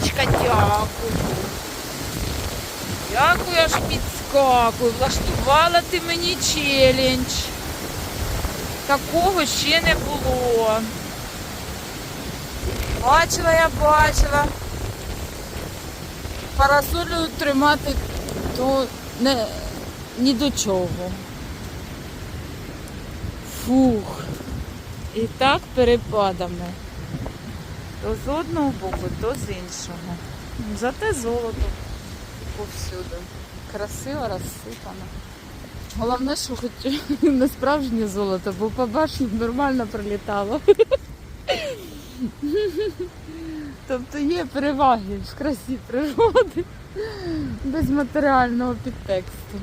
підскакую. Дякую, аж підскакую. Влаштувала ти мені челендж. Такого ще не було. Бачила я бачила. Парасолю тримати то не, ні до чого. Фух. І так перепадами. То з одного боку, то з іншого. Зате золото повсюди. Красиво розсипано. Головне, що хоч не справжнє золото, бо по нормально прилітало. Тобто є переваги в красі природи без матеріального підтексту.